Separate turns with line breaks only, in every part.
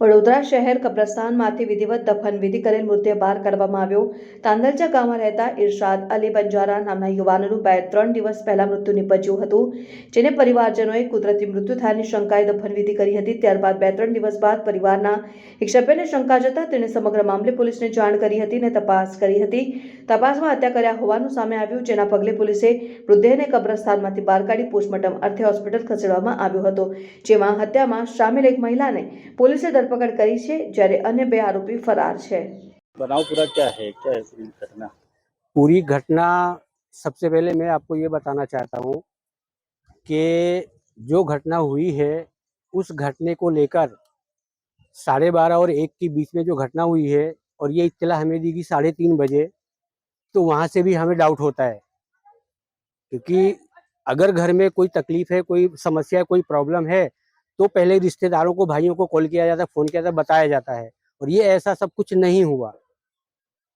વડોદરા શહેર કબ્રસ્તાનમાંથી વિધિવત દફન વિધિ કરેલ મૃતદેહ બહાર કાઢવામાં આવ્યો. તાંદલજા ગામમાં રહેતા ઇરશાદ અલી બંજારા નામના યુવાનનું બે ત્રણ દિવસ પહેલા મૃત્યુ નિપજ્યું હતું, જેને પરિવારજનોએ કુદરતી મૃત્યુ થયાની શંકાએ દફન વિધિ કરી હતી. ત્યારબાદ બે ત્રણ દિવસ બાદ પરિવારના એક સભ્યને શંકા જતા તેણે સમગ્ર મામલે પોલીસને જાણ કરી હતી અને તપાસ કરી હતી. તપાસમાં હત્યા કર્યા હોવાનું સામે આવ્યું, જેના પગલે પોલીસે મૃતદેહને કબ્રસ્તાનમાંથી બહાર કાઢી પોસ્ટમોર્ટમ અર્થે હોસ્પિટલ ખસેડવામાં આવ્યો હતો, જેમાં હત્યામાં સામેલ એક મહિલાને પોલીસે ધરપકડ કરી છે જ્યારે અન્ય બે આરોપી ફરાર છે
बनाव पूरा क्या है क्या है पूरी घटना
पूरी घटना सबसे पहले मैं आपको ये बताना चाहता हूँ कि जो घटना हुई है उस घटने को लेकर साढ़े बारह और एक के बीच में जो घटना हुई है और ये इत्तला हमें दी गई साढ़े तीन बजे तो वहाँ से भी हमें डाउट होता है क्योंकि अगर घर में कोई तकलीफ है कोई समस्या है कोई प्रॉब्लम है तो पहले रिश्तेदारों को भाइयों को कॉल किया जाता है फ़ोन किया जाता बताया जाता है। और ये ऐसा सब कुछ नहीं हुआ।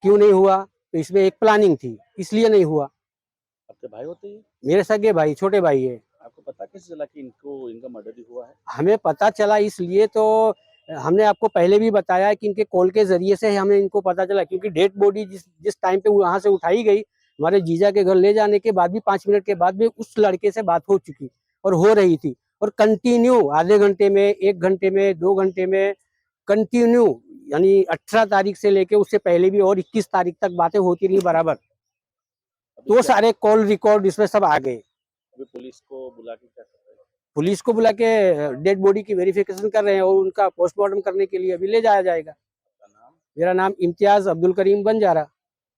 क्यों नहीं हुआ? तो इसमें एक प्लानिंग थी इसलिए नहीं हुआ।
आपके भाई होते हैं?
मेरे सगे भाई छोटे भाई है।
आपको पता कैसे चला कि इनको इनका मर्डर हुआ है?
हमें पता चला इसलिए तो हमने आपको पहले भी बताया कि इनके कॉल के ज़रिए से हमें इनको पता चला क्योंकि डेड बॉडी जिस जिस टाइम पे वहाँ से उठाई गई हमारे जीजा के घर ले जाने के बाद भी पाँच मिनट के बाद भी उस लड़के से बात हो चुकी और हो रही थी। और कंटिन्यू आधे घंटे में एक घंटे में दो घंटे में कंटिन्यू यानी अठारह तारीख से लेके उससे पहले भी और इक्कीस तारीख तक बातें होती रही बराबर। तो सारे कॉल रिकॉर्ड इसमें सब आ गए।
पुलिस को बुला के क्या रहे
पुलिस को बुला के डेड बॉडी की वेरिफिकेशन कर रहे हैं और उनका पोस्टमार्टम करने के लिए अभी ले जाया जाएगा। मेरा नाम इम्तियाज़ अब्दुल करीम बंजारा